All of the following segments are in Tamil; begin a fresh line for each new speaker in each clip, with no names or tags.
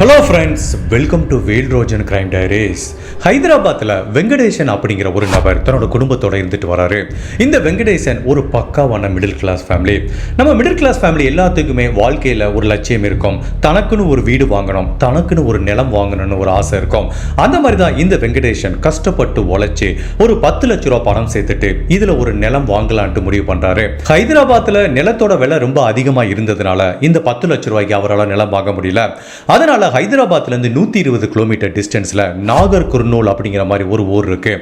Hello friends welcome to Vel Rojan crime diaries ஹைதராபாத்தில் வெங்கடேசன் அப்படிங்கிற ஒரு நபர் தன்னோட குடும்பத்தோட இருந்துட்டு வராரு. இந்த வெங்கடேசன் ஒரு பக்காவான மிடில் கிளாஸ் ஃபேமிலி நம்ம மிடில் கிளாஸ் ஃபேமிலி எல்லாத்துக்குமே வாழ்க்கையில் ஒரு லட்சியம் இருக்கும். தனக்குன்னு ஒரு வீடு வாங்கணும் தனக்குன்னு ஒரு நிலம் வாங்கணும்னு ஒரு ஆசை இருக்கும். அந்த மாதிரி தான் இந்த வெங்கடேசன் கஷ்டப்பட்டு உழைச்சி ஒரு பத்து லட்ச ரூபா பணம் சேர்த்துட்டு இதில் ஒரு நிலம் வாங்கலான்ட்டு முடிவு பண்ணுறாரு ஹைதராபாத்தில் நிலத்தோட விலை ரொம்ப அதிகமாக இருந்ததுனால இந்த பத்து லட்ச ரூபாய்க்கு அவரால் நிலம் வாங்க முடியல. அதனால ஹைதராபாத்லேருந்து நூற்றி இருபது கிலோமீட்டர் டிஸ்டன்ஸில் நாகர் குர்னூல் அப்படிங்கிற மாதிரி ஒரு ஊர் இருக்கு.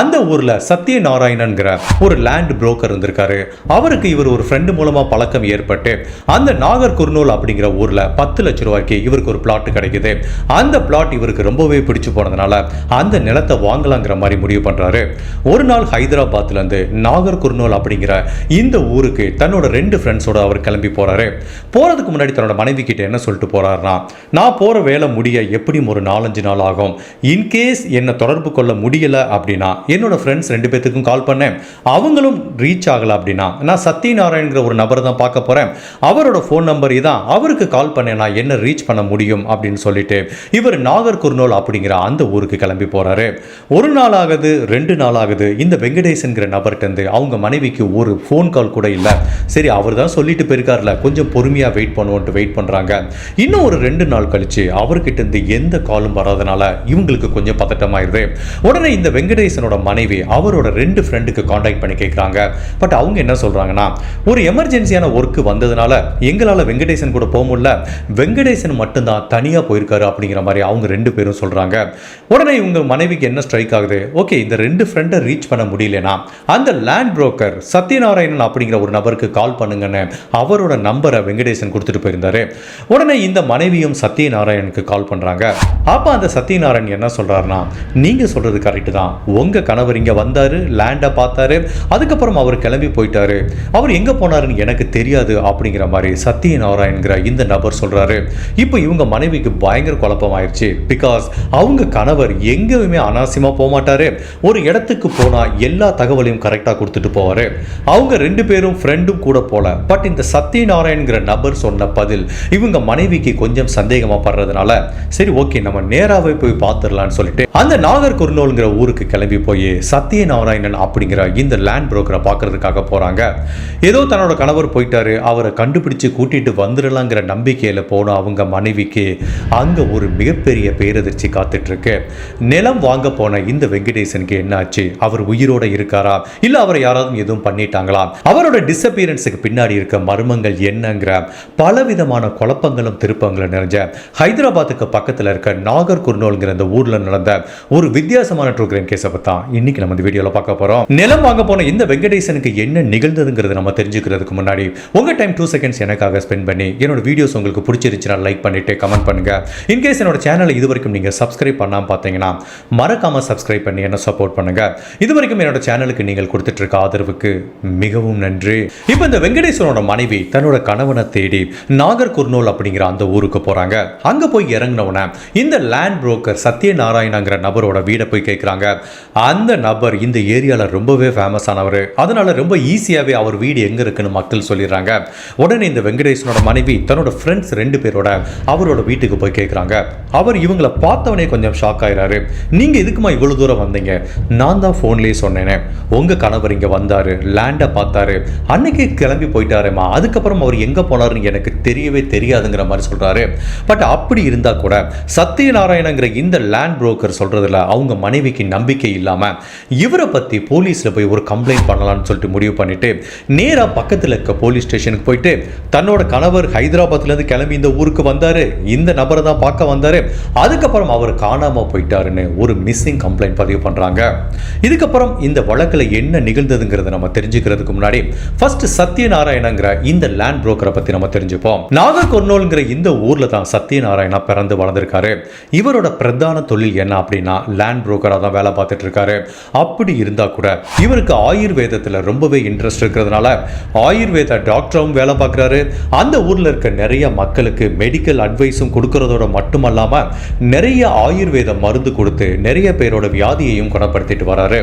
அந்த ஊரில் சத்யநாராயணன்கிற ஒரு லேண்ட் புரோக்கர் இருந்திருக்காரு. அவருக்கு இவர் ஒரு ஃப்ரெண்டு மூலமாக பழக்கம் ஏற்பட்டு அந்த நாகர் குர்னூல் அப்படிங்கிற ஊரில் பத்து லட்ச ரூபாய்க்கு இவருக்கு ஒரு பிளாட் கிடைக்குது. அந்த பிளாட் இவருக்கு ரொம்பவே பிடிச்சு போனதுனால அந்த நிலத்தை வாங்கலாங்கிற மாதிரி முடிவு பண்ணுறாரு ஒரு நாள் ஹைதராபாத்லேருந்து நாகர் குர்னூல் அப்படிங்கிற இந்த ஊருக்கு தன்னோட ரெண்டு ஃப்ரெண்ட்ஸோட அவர் கிளம்பி போறாரு. போறதுக்கு முன்னாடி தன்னோட மனைவி கிட்ட என்ன சொல்லிட்டு போறாருன்னா நான் போகிற வேலை முடிய எப்படியும் ஒரு நாலஞ்சு நாள் ஆகும். இன்கேஸ் என்னை தொடர்பு கொள்ள முடியல அப்படின்னா என்னோட ஃப்ரெண்ட்ஸ் ரெண்டு பேர்த்துக்கும் கால் பண்ணேன். அவங்களும் ரீச் ஆகல அப்படின்னா நான் சத்யநாராயண்கிற ஒரு நபரை தான் பார்க்க போறேன். அவரோட ஃபோன் நம்பர் இதான். அவருக்கு கால் பண்ணேன் நான் என்ன ரீச் பண்ண முடியும் அப்படின்னு சொல்லிட்டு இவர் நாகர்குர்னோல் அப்படிங்கிற அந்த ஊருக்கு கிளம்பி போறாரு. ஒரு நாள் ஆகுது ரெண்டு நாள் ஆகுது. இந்த வெங்கடேசன்கிற நபர்கிட்ட அவங்க மனைவிக்கு ஒரு ஃபோன் கால் கூட இல்லை. சரி அவர் தான் சொல்லிட்டு போயிருக்காருல. கொஞ்சம் பொறுமையாக வெயிட் பண்ணுவோன்ட்டு வெயிட் பண்ணுறாங்க இன்னும் ஒரு ரெண்டு நாள் கழிச்சு அவர்கிட்ட இருந்து எந்த காலும் வராதனால இவங்களுக்கு கொஞ்சம் பதட்டமாயிருது. உடனே இந்த வெங்கடேசனோட மனைவி அவரோட ரெண்டு ஃப்ரெண்டுக்கு காண்டாக்ட் பண்ணி கேட்குறாங்க பட் அவங்க என்ன சொல்கிறாங்கன்னா ஒரு எமர்ஜென்சியான ஒர்க்கு வந்ததுனால எங்களால் வெங்கடேசன் கூட போக முடியல. வெங்கடேசன் மட்டும்தான் தனியாக போயிருக்காரு அப்படிங்கிற மாதிரி அவங்க ரெண்டு பேரும் சொல்கிறாங்க உடனே இவங்க மனைவிக்கு என்ன ஸ்ட்ரைக் ஆகுது? ஓகே இந்த ரெண்டு ஃப்ரெண்டை ரீச் பண்ண முடியலனா அந்த லேண்ட் புரோக்கர் சத்யநாராயணன் அப்படிங்கிற ஒரு நபருக்கு கால் பண்ணுங்கன்னு அவரோட நம்பரை வெங்கடேசன் கொடுத்துட்டு போயிருந்தாரு. உடனே இந்த மனைவியும் சத்யநாராயணுக்கு கால் பண்ணுறாங்க அப்போ அந்த சத்யநாராயண் என்ன சொல்கிறாருன்னா நீங்கள் சொல்கிறது கரெக்டு தான். உங்கள் கணவர் இங்கே வந்தார் லேண்டை பார்த்தாரு அதுக்கப்புறம் அவர் கிளம்பி போயிட்டாரு. அவர் எங்கே போனாருன்னு எனக்கு தெரியாது அப்படிங்கிற மாதிரி சத்யநாராயண்கிற இந்த நபர் சொல்கிறாரு இப்போ இவங்க மனைவிக்கு பயங்கர குழப்பம் ஆயிடுச்சு பிகாஸ் அவங்க கணவர் எங்கேயுமே அனாவசியமாக போக மாட்டாரு. ஒரு இடத்துக்கு போனால் எல்லா தகவலையும் கரெக்டாக கொடுத்துட்டு போவார். அவங்க ரெண்டு பேரும் ஃப்ரெண்டும் கூட போல. பட் இந்த சத்யநாராயண்கிற நபர் சொன்ன பதில் இவங்க மனைவிக்கு கொஞ்சம் சந்தேகமாக வர்றதுனால சரி ஓகே நம்ம நேராகவே போய் பார்த்துடலான்னு சொல்லிட்டு அந்த நாகர் குர்னோல்ங்கிற ஊருக்கு கிளம்பி போய் சத்யநாராயணன் அப்படிங்கிற இந்த லேண்ட் புரோக்கரை பார்க்கறதுக்காக போகிறாங்க ஏதோ தன்னோட கணவர் போயிட்டாரு அவரை கண்டுபிடிச்சு கூட்டிட்டு வந்துடலாங்கிற நம்பிக்கையில் போன அவங்க மனைவிக்கு அங்கே ஒரு மிகப்பெரிய பேரதிர்ச்சி காத்துட்டு இருக்கு நிலம் வாங்க போன இந்த வெங்கடேசனுக்கு என்ன ஆச்சு அவர் உயிரோட இருக்காரா? இல்லை அவரை யாராவது எதுவும் பண்ணிட்டாங்களா? அவரோட டிஸப்பியரன்ஸுக்கு பின்னாடி இருக்க மர்மங்கள் என்னங்கிற பலவிதமான குழப்பங்களும் திருப்பங்களும் நிறைஞ்ச ஹைதராபாத்துக்கு பக்கத்தில் இருக்க நாகர் குர்னோல்ங்கிற இந்த ஊரில் நடந்த ஒரு வித்தியாசமான ட்ரூ கிரைம் கேஸை பற்றி தான் இன்னைக்கு நம்ம இந்த வீடியோவில் பார்க்க போகிறோம் நிலம் வாங்க போன இந்த வெங்கடேசனுக்கு என்ன நிகழ்ந்ததுங்கிறது நம்ம தெரிஞ்சுக்கிறதுக்கு முன்னாடி உங்கள் டைம் டூ செகண்ட்ஸ் எனக்காக ஸ்பெண்ட் பண்ணி என்னோட வீடியோஸ் உங்களுக்கு பிடிச்சிருச்சுன்னா லைக் பண்ணிட்டு கமெண்ட் பண்ணுங்க. இன்கேஸ் என்னோட சேனலை இது வரைக்கும் நீங்கள் சப்ஸ்கிரைப் பண்ணாமல் பார்த்தீங்கன்னா மறக்காம சப்ஸ்கிரைப் பண்ணி என்ன சப்போர்ட் பண்ணுங்க. இது வரைக்கும் என்னோட சேனலுக்கு நீங்கள் கொடுத்துட்டு இருக்க ஆதரவுக்கு மிகவும் நன்றி. இப்போ இந்த வெங்கடேசனோட மனைவி தன்னோட கணவனை தேடி நாகர் குர்னூல் அப்படிங்கிற அந்த ஊருக்கு போறாங்க. அங்கே போய் இறங்கினவுடனே இந்த லேண்ட் புரோக்கர் சத்யநாராயணங்கிற நபரோட வீடை போய் கேட்குறாங்க அந்த நபர் இந்த ஏரியாவில் ரொம்பவே ஃபேமஸ் ஆனவர். அதனால ரொம்ப ஈஸியாகவே அவர் வீடு எங்கே இருக்குன்னு மக்கள் சொல்லிடுறாங்க. உடனே இந்த வெங்கடேசனோட மனைவி தன்னோட ஃப்ரெண்ட்ஸ் ரெண்டு பேரோட அவரோட வீட்டுக்கு போய் கேட்குறாங்க அவர் இவங்களை பார்த்தவனே கொஞ்சம் ஷாக் ஆகிறாரு நீங்கள் எதுக்குமா இவ்வளோ தூரம் வந்தீங்க? நான் தான் ஃபோன்லேயே சொன்னேனே. உங்கள் கணவர் இங்கே வந்தார். லேண்டை பார்த்தாரு. அன்னைக்கு கிளம்பி போயிட்டாருமா அதுக்கப்புறம் அவர் எங்கே போனாருன்னு எனக்கு தெரியவே தெரியாதுங்கிற மாதிரி சொல்கிறாரு பட் அப்படி இருந்தால் கூட சத்யநாராயணங்கிற இந்த லேண்ட் புரோக்கர் சொல்கிறதுல அவங்க மனைவிக்கு நம்பிக்கை இல்லாமல் இவரை பற்றி போலீஸில் போய் ஒரு கம்ப்ளைண்ட் பண்ணலாம்னு சொல்லிட்டு முடிவு பண்ணிட்டு நேராக பக்கத்தில் இருக்க போலீஸ் ஸ்டேஷனுக்கு போயிட்டு தன்னோட கணவர் ஹைதராபாத்லேருந்து கிளம்பி இந்த ஊருக்கு வந்தார். இந்த நபரை தான் பார்க்க வந்தார். அதுக்கப்புறம் அவர் காணாமல் போயிட்டாருன்னு ஒரு மிஸ்ஸிங் கம்ப்ளைண்ட் பதிவு பண்ணுறாங்க இதுக்கப்புறம் இந்த வழக்கில் என்ன நிகழ்ந்ததுங்கிறத நம்ம தெரிஞ்சுக்கிறதுக்கு முன்னாடி ஃபர்ஸ்ட் சத்யநாராயணங்கிற இந்த லேண்ட் புரோக்கரை பற்றி நம்ம தெரிஞ்சுப்போம். நாகர்கொர்னோல்ங்கிற இந்த ஊரில் தான் நாராயணா பிறந்து வளர்ந்துருக்காரு. இவரோட பிரதான தொழில் என்ன அப்படின்னா லேண்ட் புரோக்கராக தான் வேலை பார்த்துட்டு இருக்காரு அப்படி இருந்தால் கூட இவருக்கு ஆயுர்வேதத்தில் ரொம்பவே இன்ட்ரெஸ்ட் இருக்கிறதுனால ஆயுர்வேத டாக்டரும் வேலை பார்க்குறாரு. அந்த ஊரில் இருக்க நிறைய மக்களுக்கு மெடிக்கல் அட்வைஸும் கொடுக்கறதோட மட்டுமல்லாமல் நிறைய ஆயுர்வேத மருந்து கொடுத்து நிறைய பேரோட வியாதியையும் குணப்படுத்திட்டு வராரு.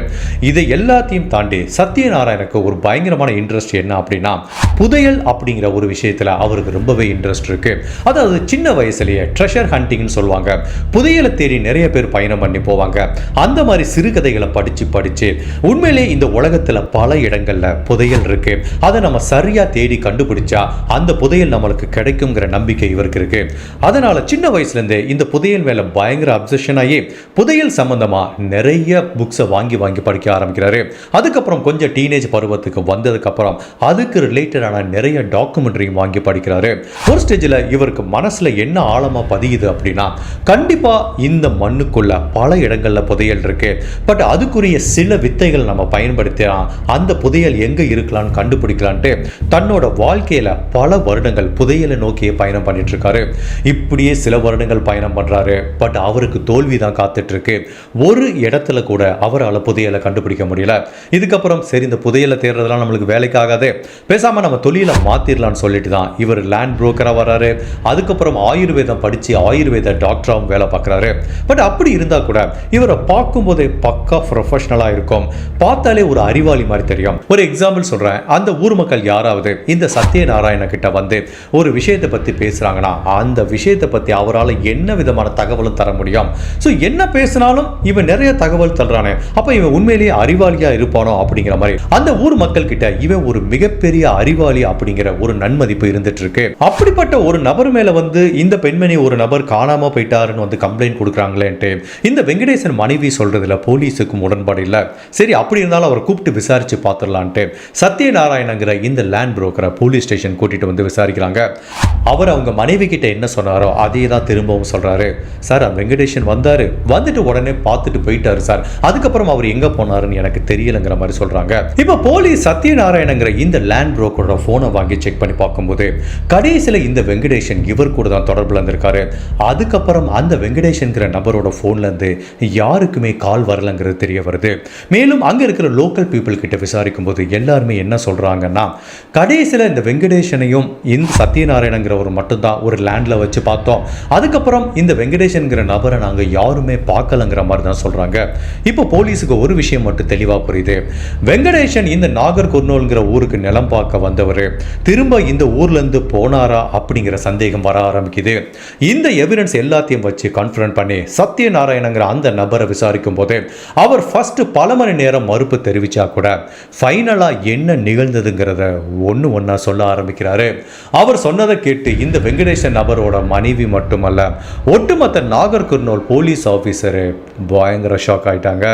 இதை எல்லாத்தையும் தாண்டி சத்யநாராயணுக்கு ஒரு பயங்கரமான இன்ட்ரெஸ்ட் என்ன அப்படின்னா புதையல் அப்படிங்கிற ஒரு விஷயத்தில் அவருக்கு ரொம்பவே இன்ட்ரெஸ்ட் இருக்கு. அதாவது சின்ன வயசுலயே ட்ரெஷர் ஹண்டிங்னு சொல்லுவாங்க. புதையலை தேடி நிறைய பேர் பயணம் பண்ணி போவாங்க. அந்த மாதிரி சிறுகதைகளை படித்து படித்து உண்மையிலே இந்த உலகத்தில் பல இடங்களில் புதையல் இருக்கு. அதை நம்ம சரியாக தேடி கண்டுபிடிச்சா அந்த புதையல் நம்மளுக்கு கிடைக்குங்கிற நம்பிக்கை இவருக்கு இருக்கு. அதனால சின்ன வயசுலேருந்தே இந்த புதையல் மேலே பயங்கர அப்சஷன் ஆகி புதையல் சம்பந்தமாக நிறைய புக்ஸை வாங்கி வாங்கி படிக்க ஆரம்பிக்கிறாரு. அதுக்கப்புறம் கொஞ்சம் டீனேஜ் பருவத்துக்கு வந்ததுக்கப்புறம் அதுக்கு ரிலேட்டடான நிறைய டாக்குமெண்ட்ரியும் வாங்கி படிக்கிறாரு. ஒரு ஸ்டேஜில் இவருக்கு மனசில் என்ன ஆழம் ஆழமாக பதியுது அப்படின்னா கண்டிப்பாக இந்த மண்ணுக்குள்ள பல இடங்களில் புதையல் இருக்கு. பட் அதுக்குரிய சில வித்தைகள் நம்ம பயன்படுத்தினா அந்த புதையல் எங்கே இருக்கலாம்னு கண்டுபிடிக்கலான்ட்டு தன்னோட வாழ்க்கையில் பல வருடங்கள் புதையலை நோக்கிய பயணம் பண்ணிட்டு இருக்காரு இப்படியே சில வருடங்கள் பயணம் பண்ணுறாரு பட் அவருக்கு தோல்வி தான் காத்துட்டு இருக்கு ஒரு இடத்துல கூட அவரால் புதையலை கண்டுபிடிக்க முடியல. இதுக்கப்புறம் சரி இந்த புதையலை தேடுறதுலாம் நம்மளுக்கு வேலைக்கு ஆகாது. பேசாமல் நம்ம தொழிலை மாற்றிடலான்னு சொல்லிட்டு தான் இவர் லேண்ட் புரோக்கராக வராரு அதுக்கப்புறம் ஆயுர்வேதம் படித்து ஆயுர்வேத டாக்டராகவும் வேலை பார்க்குறாரு. பட் அப்படி இருந்தால் கூட இவரை பார்க்கும்போதே பக்கா ப்ரொஃபஷனலாக இருக்கும். பார்த்தாலே ஒரு அறிவாளி மாதிரி தெரியும். ஒரு எக்ஸாம்பிள் சொல்கிறேன் அந்த ஊர் மக்கள் யாராவது இந்த சத்யநாராயண கிட்ட வந்து ஒரு விஷயத்தை பற்றி பேசுகிறாங்கன்னா அந்த விஷயத்தை பற்றி அவரால் என்ன விதமான தகவலும் தர முடியும்? ஸோ என்ன பேசினாலும் இவன் நிறைய தகவல் தர்றானே. அப்போ இவன் உண்மையிலேயே அறிவாளியாக இருப்பானோ அப்படிங்கிற மாதிரி. அந்த ஊர் மக்கள் கிட்ட இவன் ஒரு மிகப்பெரிய அறிவாளி அப்படிங்கிற ஒரு நன்மதிப்பு இருந்துட்டு இருக்கு. அப்படிப்பட்ட ஒரு நபர் மேல வந்து இந்த பெண்மணி ஒரு நபர் காணாம போயிட்டாருன்னு வந்து கம்ப்ளைண்ட் கொடுக்குறாங்களேன்ட்டு இந்த வெங்கடேசன் மனைவி சொல்கிறதுல போலீஸுக்கும் உடன்பாடு இல்லை. சரி அப்படி இருந்தாலும் அவரை கூப்பிட்டு விசாரித்து பார்த்துடலான்ட்டு சத்யநாராயணங்கிற இந்த லேண்ட் புரோக்கரை போலீஸ் ஸ்டேஷன் கூட்டிட்டு வந்து விசாரிக்கிறாங்க. அவர் அவங்க மனைவி கிட்ட என்ன சொன்னாரோ அதே தான் திரும்பவும் சொல்கிறாரு சார் வெங்கடேஷன் வந்தார். வந்துட்டு உடனே பார்த்துட்டு போயிட்டாரு சார். அதுக்கப்புறம் அவர் எங்கே போனாருன்னு எனக்கு தெரியலைங்கிற மாதிரி சொல்கிறாங்க இப்போ போலீஸ் சத்யநாராயணங்கிற இந்த லேண்ட் புரோக்கரோட ஃபோனை வாங்கி செக் பண்ணி பார்க்கும்போது கடைசியில் இந்த வெங்கடேஷன் இவர் கூட தான் தொடர்பில் இருந்திருக்காரு அதுக்கப்புறம் அந்த வெங்கடேஷன்கிற நபரோட ஃபோன்ல இருந்து யாருக்குமே கால் வரலங்கிறது தெரிய வருது. மேலும் அங்க இருக்கிற லோக்கல் பீப்புள் கிட்ட விசாரிக்கும் போது எல்லாருமே என்ன சொல்றாங்கன்னா கடைசியில் இந்த வெங்கடேஷனையும் இந்த சத்யநாராயணங்கிறவர் மட்டும்தான் ஒரு லேண்ட்ல வச்சு பார்த்தோம். அதுக்கப்புறம் இந்த வெங்கடேஷன்கிற நபரை நாங்கள் யாருமே பார்க்கலங்கிற மாதிரி தான் சொல்றாங்க. இப்போ போலீஸுக்கு ஒரு விஷயம் மட்டும் தெளிவாக புரியுது. வெங்கடேஷன் இந்த நாகர்கொர்னூல்ங்கிற ஊருக்கு நிலம் பார்க்க வந்தவர். திரும்ப இந்த ஊர்ல இருந்து போனாரா அப்படிங்கிற சந்தேகம் வர ஆரம்பிக்குது. இந்த எவிடன்ஸ் எல்லாத்தையும் வச்சு கான்ஃபிடன்ட் பண்ணி சத்யநாராயணங்கிற அந்த நபரை விசாரிக்கும் போது அவர் ஃபஸ்ட்டு பல மணி நேரம் மறுப்பு தெரிவித்தா கூட ஃபைனலாக என்ன நிகழ்ந்ததுங்கிறத ஒன்று ஒன்றா சொல்ல ஆரம்பிக்கிறாரு. அவர் சொன்னதை கேட்டு இந்த வெங்கடேசன் நபரோட மனைவி மட்டுமல்ல ஒட்டுமொத்த நாகர்கர்னூல் போலீஸ் ஆஃபீஸரு பயங்கர ஷாக் ஆயிட்டாங்க.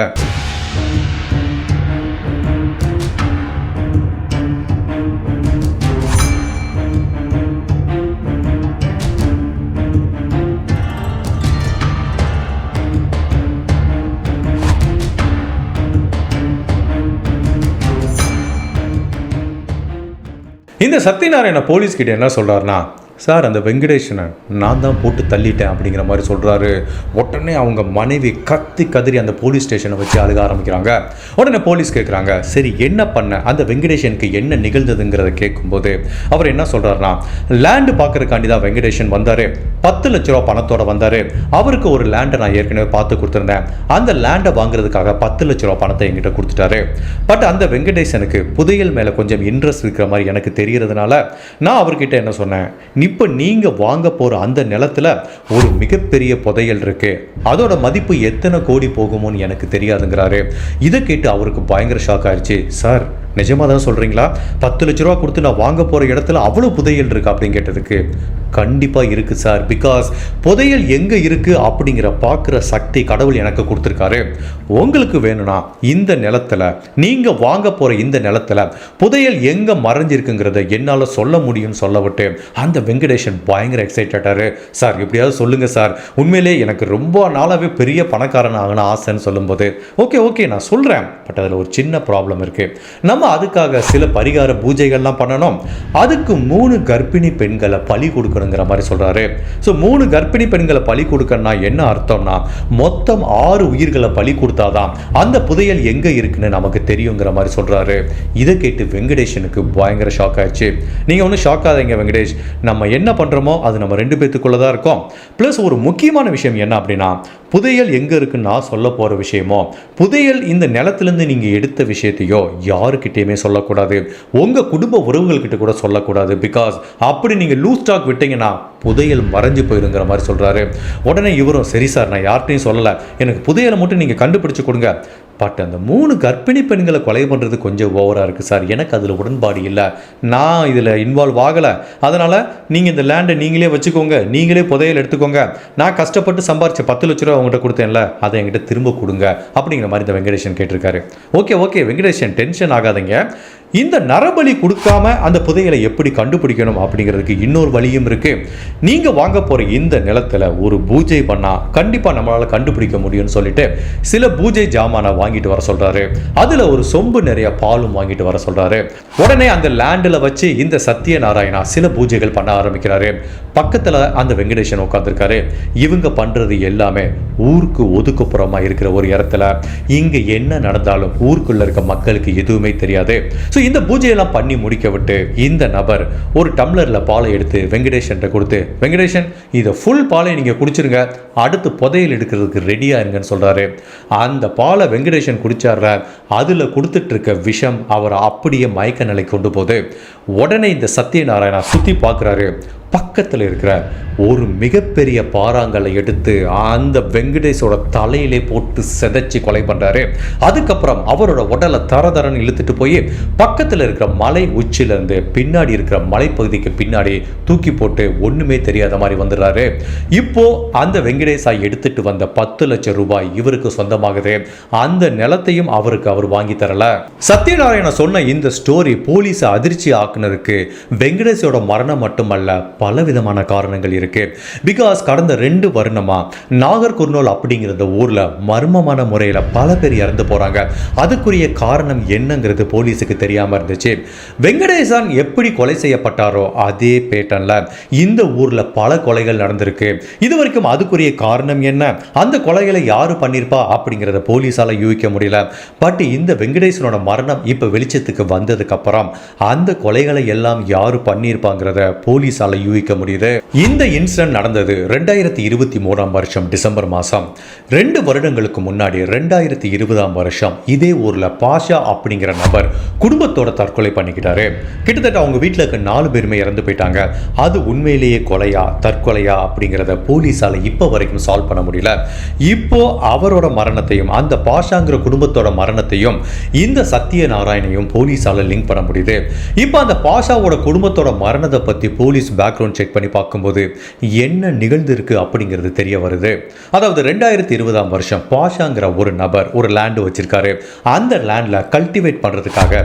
இந்த சத்யநாராயண போலீஸ்கிட்ட என்ன சொல்றாருன்னா சார் அந்த வெங்கடேஷனை நான் தான் போட்டு தள்ளிட்டேன் அப்படிங்கிற மாதிரி சொல்கிறாரு உடனே அவங்க மனைவி கத்தி கதறி அந்த போலீஸ் ஸ்டேஷனை வச்சு அழுக ஆரம்பிக்கிறாங்க. உடனே போலீஸ் கேட்குறாங்க சரி என்ன பண்ண? அந்த வெங்கடேஷனுக்கு என்ன நிகழ்ந்ததுங்கிறத கேட்கும்போது அவர் என்ன சொல்கிறாருன்னா லேண்டு பார்க்கறதுக்காண்டி தான் வெங்கடேஷன் வந்தார். பத்து லட்ச ரூபா பணத்தோட வந்தார். அவருக்கு ஒரு லேண்டை நான் ஏற்கனவே பார்த்து கொடுத்துருந்தேன். அந்த லேண்டை வாங்குறதுக்காக பத்து லட்ச ரூபா பணத்தை என்கிட்ட கொடுத்துட்டாரு. பட் அந்த வெங்கடேஷனுக்கு புதையல் மேலே கொஞ்சம் இன்ட்ரெஸ்ட் இருக்கிற மாதிரி எனக்கு தெரியறதுனால நான் அவர்கிட்ட என்ன சொன்னேன் இப்போ நீங்கள் வாங்க போகிற அந்த நிலத்துல ஒரு மிகப்பெரிய புதையல் இருக்கு. அதோட மதிப்பு எத்தனை கோடி போகுமோன்னு எனக்கு தெரியாதுங்கிறாரு. இதை கேட்டு அவருக்கு பயங்கர ஷாக் ஆயிடுச்சு. சார் நிஜமாக தான் சொல்கிறீங்களா பத்து லட்ச ரூபா கொடுத்து நான் வாங்க போகிற இடத்துல அவ்வளோ புதையல் இருக்கு அப்படின்னு கேட்டதுக்கு கண்டிப்பாக இருக்குது சார். பிகாஸ் புதையல் எங்கே இருக்குது அப்படிங்கிற பார்க்குற சக்தி கடவுள் எனக்கு கொடுத்துருக்காரு. உங்களுக்கு வேணும்னா இந்த நிலத்துல நீங்கள் வாங்க போகிற இந்த நிலத்துல புதையல் எங்கே மறைஞ்சிருக்குங்கிறத என்னால் சொல்ல முடியும்னு சொல்ல விட்டு அந்த வெங்கடேஷன் பயங்கர எக்ஸைட்டடாரு சார் எப்படியாவது சொல்லுங்கள் சார். உண்மையிலே எனக்கு ரொம்ப நாளாகவே பெரிய பணக்காரன் ஆகணும் ஆசைன்னு சொல்லும்போது ஓகே ஓகே நான் சொல்கிறேன் பட் அதில் ஒரு சின்ன ப்ராப்ளம் இருக்குது நம்ம அதுக்காக சில பரிகார பூஜைகள்லாம் பண்ணணும். அதுக்கு மூணு கர்ப்பிணி பெண்களை பலி கொடுக்கணுங்கிற மாதிரி சொல்கிறாரு ஸோ மூணு கர்ப்பிணி பெண்களை பலி கொடுக்கணும்னா என்ன அர்த்தம்னா மொத்தம் ஆறு உயிர்களை பலி கொடுத்தாதான் அந்த புதையல் எங்கே இருக்குன்னு நமக்கு தெரியுங்கிற மாதிரி சொல்கிறாரு இதை கேட்டு வெங்கடேஷனுக்கு பயங்கர ஷாக் ஆயிடுச்சு. நீங்கள் ஒன்றும் ஷாக் ஆகாதீங்க வெங்கடேஷ். நம்ம என்ன பண்ணுறோமோ அது நம்ம ரெண்டு பேத்துக்குள்ளே தான் இருக்கோம். ப்ளஸ் ஒரு முக்கியமான விஷயம் என்ன அப்படின்னா புதையல் எங்கே இருக்குன்னு நான் சொல்ல போகிற விஷயமோ புதையல் இந்த நிலத்திலேருந்து நீங்கள் எடுத்த விஷயத்தையோ யாருக்கிட்டேயுமே சொல்லக்கூடாது. உங்கள் குடும்ப உறவுகள்கிட்ட கூட சொல்லக்கூடாது. பிகாஸ் அப்படி நீங்கள் லூஸ் ஸ்டாக் விட்டீங்கன்னா புதையல் மறைஞ்சு போயிருங்கிற மாதிரி சொல்கிறாரு உடனே இவரும் சரி சார் நான் யார்கிட்டையும் சொல்லலை. எனக்கு புதையலை மட்டும் நீங்கள் கண்டுபிடிச்சு கொடுங்க. பட் அந்த மூணு கர்ப்பிணி பெண்களை கொலை பண்ணுறது கொஞ்சம் ஓவராக இருக்குது சார். எனக்கு அதில் உடன்பாடு இல்லை. நான் இதில் இன்வால்வ் ஆகலை. அதனால் நீங்கள் இந்த லேண்டை நீங்களே வச்சுக்கோங்க. நீங்களே புதையல் எடுத்துக்கோங்க. நான் கஷ்டப்பட்டு சம்பாரிச்ச பத்து லட்ச ரூபா அவங்ககிட்ட கொடுத்தேன்ல அதை என்கிட்ட திரும்ப கொடுங்க. அப்படிங்கிற மாதிரி இந்த வெங்கடேஷன் கேட்டிருக்காரு. ஓகே ஓகே வெங்கடேஷன் டென்ஷன் ஆகாதீங்க. இந்த நரபலி கொடுக்காம அந்த புதையலை எப்படி கண்டுபிடிக்கணும் அப்படிங்கிறதுக்கு இன்னொரு வழியும் இருக்கு. நீங்க வாங்க போற இந்த நிலத்துல ஒரு பூஜை பண்ணா கண்டிப்பா நம்மளால கண்டுபிடிக்க முடியும்னு சொல்லிட்டு சில பூஜை ஜாமானை வாங்கிட்டு வர சொல்றாரு. அதுல ஒரு சொம்பு நிறைய பாலும் வாங்கிட்டு வர சொல்றாரு. உடனே அந்த லேண்டில் வச்சு இந்த சத்யநாராயணா சில பூஜைகள் பண்ண ஆரம்பிக்கிறாரு. பக்கத்துல அந்த வெங்கடேசன் உட்காந்துருக்காரு இவங்க பண்றது எல்லாமே ஊருக்கு ஒதுக்குப்புறமா இருக்கிற ஒரு இடத்துல. இங்க என்ன நடந்தாலும் ஊருக்குள்ள இருக்க மக்களுக்கு எதுவுமே தெரியாது. ஸோ இந்த பூஜையெல்லாம் பண்ணி முடிக்க விட்டு இந்த நபர் ஒரு டம்ளரில் பாலை எடுத்து வெங்கடேஷன்ட்ட கொடுத்து வெங்கடேஷன் இதை ஃபுல் பாலை நீங்கள் குடிச்சிருங்க. அடுத்து புதையல் எடுக்கிறதுக்கு ரெடியாக இருங்கன்னு சொல்கிறாரு அந்த பாலை வெங்கடேஷன் குடிச்சாடுற அதில் கொடுத்துட்ருக்க விஷம் அவரை அப்படியே மயக்க நிலை கொண்டு போகுது. உடனே இந்த சத்யநாராயணா சுற்றி பார்க்குறாரு. பக்கத்தில் இருக்கிற ஒரு மிகப்பெரிய பாறாங்கலை எடுத்து அந்த வெங்கடேஷோட தலையிலே போட்டு செதைச்சி கொலை பண்ணுறாரு அதுக்கப்புறம் அவரோட உடலை தர தரன்னு இழுத்துட்டு போய் பக்கத்தில் இருக்கிற மலை உச்சிலேருந்து பின்னாடி இருக்கிற மலைப்பகுதிக்கு பின்னாடி தூக்கி போட்டு ஒன்றுமே தெரியாத மாதிரி வந்துடுறாரு. இப்போ அந்த வெங்கடேஷா எடுத்துட்டு வந்த பத்து லட்சம் ரூபாய் இவருக்கு சொந்தமாகுது. அந்த நிலத்தையும் அவருக்கு அவர் வாங்கி தரல. சத்யநாராயணன் சொன்ன இந்த ஸ்டோரி போலீஸை அதிர்ச்சி ஆக்குனதுக்கு வெங்கடேஷோட மரணம் மட்டுமல்ல பல விதமான காரணங்கள் இருக்கு. பிகாஸ் கடந்த ரெண்டு வருணமா நாகர்குர்னூல் அப்படிங்கிற ஊரில் ஊர்ல மர்மமான முறையில் பல பேர் இறந்து போறாங்க. அதுக்குரிய காரணம் என்னங்கிறது போலீஸுக்கு தெரியாம இருந்துச்சு. வெங்கடேசன் எப்படி கொலை செய்யப்பட்டாரோ அதே பேட்டன்ல இந்த ஊர்ல பல கொலைகள் நடந்திருக்கு. இது வரைக்கும் அதுக்குரிய காரணம் என்ன? அந்த கொலைகளை யாரு பண்ணியிருப்பா அப்படிங்கிறத போலீஸால யூகிக்க முடியல. பட் இந்த வெங்கடேசனோட மரணம் இப்ப வெளிச்சத்துக்கு வந்ததுக்கு அப்புறம் அந்த கொலைகளை எல்லாம் யாரு பண்ணியிருப்பாங்கிறத போலீஸால யூகிக்க முடியுது. இந்த இன்சிடென்ட் நடந்தது ரெண்டாயிரத்தி இருபத்தி மூணாம் வருஷம் டிசம்பர் மாதம் ரெண்டு வருடங்களுக்கு முன்னாடி ரெண்டாயிரத்தி இருபதாம் வருஷம் இதே ஊரில் பாஷா அப்படிங்கிற நபர் குடும்பத்தோட தற்கொலை பண்ணிக்கிட்டாரு. கிட்டத்தட்ட அவங்க வீட்டில் இருக்க நாலு பேருமே இறந்து போயிட்டாங்க. அது உண்மையிலேயே கொலையா தற்கொலையா அப்படிங்கிறத போலீஸால் இப்போ வரைக்கும் சால்வ் பண்ண முடியல. இப்போ அவரோட மரணத்தையும் அந்த பாஷாங்கிற குடும்பத்தோட மரணத்தையும் இந்த சத்திய நாராயணையும் போலீஸால் லிங்க் பண்ண முடியுது. இப்போ அந்த பாஷாவோட குடும்பத்தோட மரணத்தை பற்றி போலீஸ் பேக் பேக்ரவுண்ட் செக் பண்ணி பார்க்கும்போது என்ன நிகழ்ந்திருக்கு அப்படிங்கிறது தெரிய வருது. அதாவது ரெண்டாயிரத்தி இருபதாம் வருஷம் பாஷாங்கிற ஒரு நபர் ஒரு லேண்டு வச்சிருக்காரு. அந்த லேண்டில் கல்டிவேட் பண்ணுறதுக்காக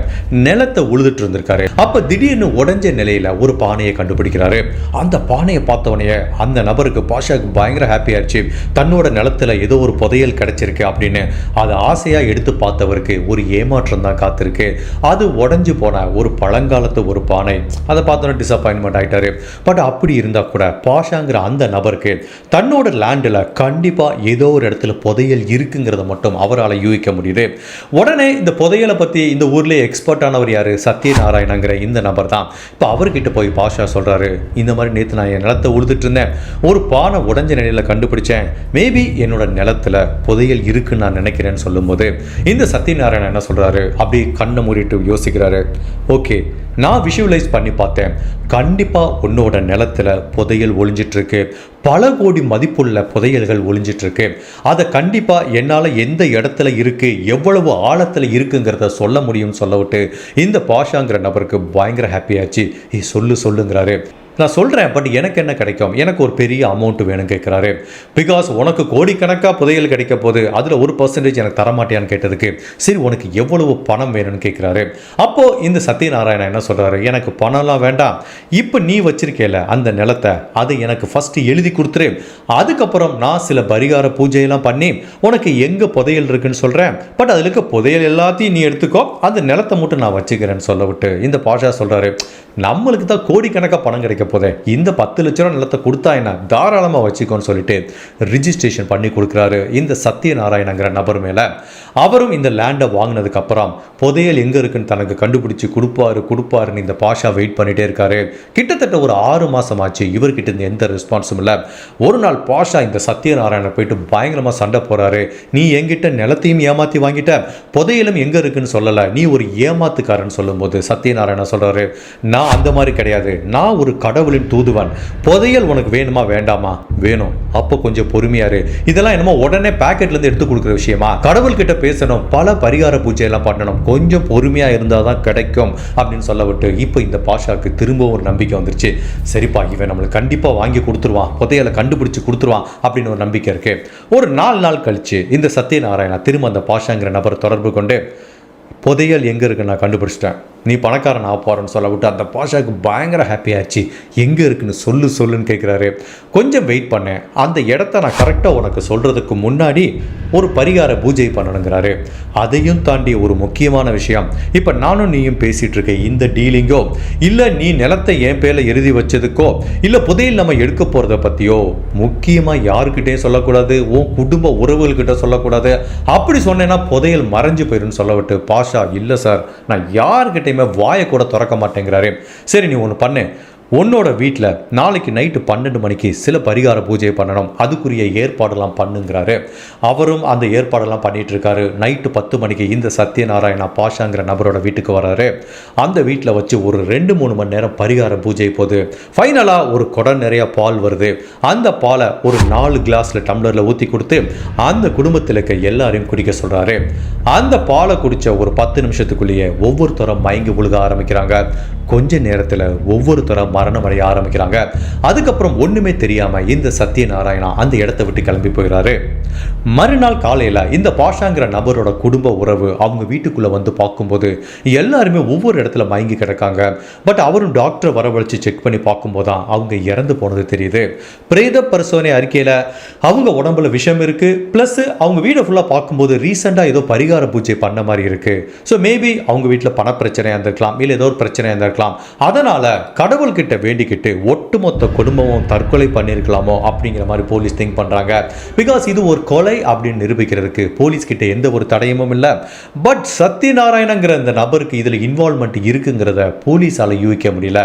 நிலத்தை உழுதுட்டு இருந்திருக்காரு. அப்போ திடீர்னு உடஞ்ச நிலையில் ஒரு பானையை கண்டுபிடிக்கிறாரு. அந்த பானையை பார்த்தவனையே அந்த நபருக்கு பாஷாக்கு பயங்கர ஹாப்பியாகிடுச்சு தன்னோட நிலத்துல ஏதோ ஒரு புதையல் கிடைச்சிருக்கு அப்படின்னு அதை ஆசையாக எடுத்து பார்த்தவருக்கு ஒரு ஏமாற்றம் தான் காத்திருக்கு. அது உடஞ்சி போன ஒரு பழங்காலத்து ஒரு பானை. அதை பார்த்தோன்னா டிசப்பாயின்மெண்ட் ஆயிட்டாரு. பட் அப்படி இருந்தால் கூட பாஷாங்கிற அந்த நபருக்கு தன்னோட லேண்டில் கண்டிப்பாக ஏதோ ஒரு இடத்துல புதையல் இருக்குங்கிறத மட்டும் அவரால் யூகிக்க முடியுது. உடனே இந்த புதையலை பற்றி இந்த ஊர்லேயே எக்ஸ்பர்ட்டானவர் யார்? சத்யநாராயணங்கிற இந்த நபர் தான் இப்போ அவர்கிட்ட போய் பாஷா சொல்கிறாரு இந்த மாதிரி நேற்று நான் என் நிலத்தை உழுதுட்டு இருந்தேன். ஒரு பானை உடஞ்ச நிலையில் கண்டுபிடிச்சேன். மேபி என்னோட நிலத்துல புதையல் இருக்குன்னு நான் நினைக்கிறேன்னு சொல்லும்போது இந்த சத்யநாராயணன் என்ன சொல்கிறாரு அப்படி கண்ணை மூடிட்டு யோசிக்கிறாரு. ஓகே நான் விஷுவலைஸ் பண்ணி பார்த்தேன். கண்டிப்பாக உன்னோட நிலத்துல புதையல் ஒளிஞ்சிட்ருக்கு பல கோடி மதிப்புள்ள புதையல்கள் ஒளிஞ்சிட்ருக்கு அதை கண்டிப்பாக என்னால் எந்த இடத்துல இருக்குது எவ்வளவு ஆழத்தில் இருக்குங்கிறத சொல்ல முடியும்னு சொல்ல விட்டு இந்த பாஷாங்கிற நபருக்கு பயங்கர ஹாப்பியாச்சு சொல்லு சொல்லுங்கிறாரு. நான் சொல்கிறேன் பட் எனக்கு என்ன கிடைக்கும்? எனக்கு ஒரு பெரிய அமௌண்ட் வேணும் கேட்குறாரு. பிகாஸ் உனக்கு கோடிக்கணக்காக புதையல் கிடைக்க போது அதில் ஒரு பர்சன்டேஜ் எனக்கு தரமாட்டியான்னு கேட்டதுக்கு சரி உனக்கு எவ்வளவு பணம் வேணும்னு கேட்குறாரு. அப்போது இந்த சத்யநாராயணன் என்ன சொல்கிறாரு எனக்கு பணம்லாம் வேண்டாம். இப்போ நீ வச்சிருக்கேல அந்த நிலத்தை அதை எனக்கு ஃபஸ்ட்டு எழுதி கொடுத்துரு. அதுக்கப்புறம் நான் சில பரிகார பூஜையெல்லாம் பண்ணி உனக்கு எங்கே புதையல் இருக்குன்னு சொல்கிறேன் பட் அதில் இருக்க புதையல் எல்லாத்தையும் நீ எடுத்துக்கோ. அந்த நிலத்தை மட்டும் நான் வச்சுக்கிறேன்னு சொல்ல விட்டு இந்த பாஷா சொல்கிறாரு நம்மளுக்கு தான் கோடிக்கணக்காக பணம் கிடைக்கும் கிடைக்க போதே. இந்த பத்து லட்ச ரூபா நிலத்தை கொடுத்தா என்ன? தாராளமாக வச்சுக்கோன்னு சொல்லிட்டு ரிஜிஸ்ட்ரேஷன் பண்ணி கொடுக்குறாரு இந்த சத்யநாராயணங்கிற நபர் மேலே. அவரும் இந்த லேண்டை வாங்கினதுக்கு அப்புறம் புதையல் எங்கே இருக்குன்னு தனக்கு கண்டுபிடிச்சு கொடுப்பாரு கொடுப்பாருன்னு இந்த பாஷா வெயிட் பண்ணிட்டே இருக்காரு. கிட்டத்தட்ட ஒரு ஆறு மாசம் ஆச்சு. இவர்கிட்ட இருந்து எந்த ரெஸ்பான்ஸும் இல்லை. ஒரு நாள் பாஷா இந்த சத்யநாராயணன் போயிட்டு பயங்கரமாக சண்டை போகிறாரு நீ என்கிட்ட நிலத்தையும் ஏமாத்தி வாங்கிட்ட. புதையலும் எங்கே இருக்குன்னு சொல்லலை. நீ ஒரு ஏமாத்துக்காரன் சொல்லும்போது சத்யநாராயணன் சொல்றாரு நான் அந்த மாதிரி கிடையாது. நான் ஒரு கடவுளின் தூதுவன். புதையல் உனக்கு வேணுமா வேண்டாமா? வேணும். அப்போ கொஞ்சம் பொறுமையா இரு. இதெல்லாம் என்னமோ உடனே பாக்கெட்ல இருந்து எடுத்து கொடுக்குற விஷயமா? கடவுள் கிட்ட பேசணும். பல பரிகார பூஜை எல்லாம் பண்ணணும். கொஞ்சம் பொறுமையா இருந்தால் தான் கிடைக்கும் அப்படின்னு சொல்ல விட்டு இப்போ இந்த பாஷாக்கு திரும்பவும் ஒரு நம்பிக்கை வந்துருச்சு. சரிப்பா இவன் நம்மளுக்கு கண்டிப்பா வாங்கி கொடுத்துருவான். புதையலை கண்டுபிடிச்சு கொடுத்துருவான் அப்படின்னு ஒரு நம்பிக்கை இருக்கு. ஒரு நாலு நாள் கழிச்சு இந்த சத்யநாராயணா திரும்ப அந்த பாஷாங்கிற நபர் தொடர்பு கொண்டு புதையல் எங்கே இருக்கு நான் கண்டுபிடிச்சிட்டேன். நீ பணக்காரன் ஆக போகிறேன்னு சொல்ல விட்டு அந்த பாஷாவுக்கு பயங்கர ஹாப்பியாச்சு எங்கே இருக்குன்னு சொல்லு சொல்லுன்னு கேட்குறாரு கொஞ்சம் வெயிட் பண்ணேன் அந்த இடத்த நான் கரெக்டாக உனக்கு சொல்கிறதுக்கு முன்னாடி ஒரு பரிகார பூஜை பண்ணணுங்கிறாரு. அதையும் தாண்டி ஒரு முக்கியமான விஷயம். இப்போ நானும் நீயும் பேசிகிட்டு இருக்க இந்த டீலிங்கோ இல்லை நீ நிலத்தை என் பேரில் எழுதி வச்சதுக்கோ இல்லை புதையல் நம்ம எடுக்க போகிறத பற்றியோ முக்கியமாக யாருக்கிட்டேயும் சொல்லக்கூடாது. உன் குடும்ப உறவுகள்கிட்ட சொல்லக்கூடாது. அப்படி சொன்னேன்னா புதையல் மறைஞ்சு போயிருன்னு சொல்ல விட்டு பாஷா இல்லை சார் நான் யார்கிட்டயுமே வாயை கூட திறக்க மாட்டேங்கிறாரு. சரி நீ ஒன்று பண்ணு. உன்னோட வீட்டில் நாளைக்கு நைட்டு பன்னெண்டு மணிக்கு சில பரிகார பூஜை பண்ணணும். அதுக்குரிய ஏற்பாடெல்லாம் பண்ணுங்கிறாரு. அவரும் அந்த ஏற்பாடெல்லாம் பண்ணிட்டு இருக்காரு நைட்டு பத்து மணிக்கு இந்த சத்யநாராயணா பாஷாங்கிற நபரோட வீட்டுக்கு வராரு. அந்த வீட்டில் வச்சு ஒரு ரெண்டு மூணு மணி நேரம் பரிகார பூஜை போகுது ஃபைனலாக ஒரு குடம் நிறைய பால் வருது. அந்த பாலை ஒரு நாலு கிளாஸில் டம்ளரில் ஊற்றி கொடுத்து அந்த குடும்பத்தில் இருக்க எல்லாரையும் குடிக்க சொல்கிறாரு அந்த பாலை குடித்த ஒரு பத்து நிமிஷத்துக்குள்ளேயே ஒவ்வொருத்தரும் மயங்கி விழுக ஆரம்பிக்கிறாங்க. கொஞ்ச நேரத்தில் ஒவ்வொருத்தரும் மரணம் அடைய ஆரம்பிக்கிறாங்க. அதுக்கப்புறம் ஒன்றுமே தெரியாமல் இந்த சத்யநாராயணா அந்த இடத்த விட்டு கிளம்பி போயிடுறாரு மறுநாள் காலையில் இந்த பாஷாங்கிற நபரோட குடும்ப உறவு அவங்க வீட்டுக்குள்ளே வந்து பார்க்கும்போது எல்லாருமே ஒவ்வொரு இடத்துல மயங்கி கிடக்காங்க. பட் அவரும் டாக்டரை வரவழைச்சு செக் பண்ணி பார்க்கும்போது தான் அவங்க இறந்து போனது தெரியுது. பிரேத பரிசோதனை அறிக்கையில் அவங்க உடம்புல விஷம் இருக்குது ப்ளஸ் அவங்க வீடை ஃபுல்லாக பார்க்கும்போது ரீசெண்டாக ஏதோ பரிகார பூஜை பண்ண மாதிரி இருக்குது ஸோ மேபி அவங்க வீட்டில் பணப்பிரச்சனையாக இருந்திருக்கலாம். இல்லை ஏதோ ஒரு பிரச்சனையாக இருந்திருக்கலாம். அதனால் கடவுள்கிட்ட வேண்டிக்கிட்டு ஒட்டுமொத்த குடும்பமும் தற்கொலை பண்ணியிருக்கலாமோ அப்படிங்கிற மாதிரி போலீஸ் திங்க் பண்ணுறாங்க பிகாஸ் இது ஒரு கொலை அப்படின்னு நிரூபிக்கிறதுக்கு போலீஸ் கிட்ட எந்த ஒரு தடயமும் இல்லை. பட் சத்யநாராயணங்கிற இந்த நபருக்கு இதில் இன்வால்மெண்ட் இருக்குங்கிறத போலீஸால் யூகிக்க முடியல.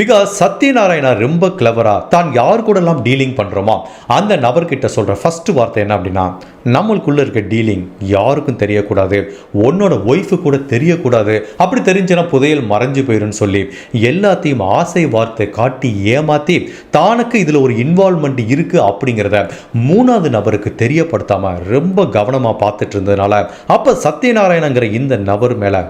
பிகாஸ் சத்யநாராயணா ரொம்ப கிளவரா தான் யார் கூடலாம் டீலிங் பண்ணுறோமோ அந்த நபர்கிட்ட சொல்கிற ஃபர்ஸ்ட் வார்த்தை என்ன அப்படின்னா நம்மளுக்குள்ள இருக்க டீலிங் யாருக்கும் தெரியக்கூடாது. உன்னோட ஒய்ஃபு கூட தெரியக்கூடாது. அப்படி தெரிஞ்சுன்னா புதையல் மறைஞ்சு போயிருன்னு சொல்லி எல்லாத்தையும் ஆசை வார்த்தை காட்டி ஏமாத்தி தானுக்கு இதில் ஒரு இன்வால்மெண்ட் இருக்கு அப்படிங்கிறத மூணாவது நபருக்கு தெரியப்படுத்தாம ரொம்ப கவனமாக பார்த்துட்டு இருந்ததுனால அப்போ சத்யநாராயணங்கிற இந்த நபர் மேலே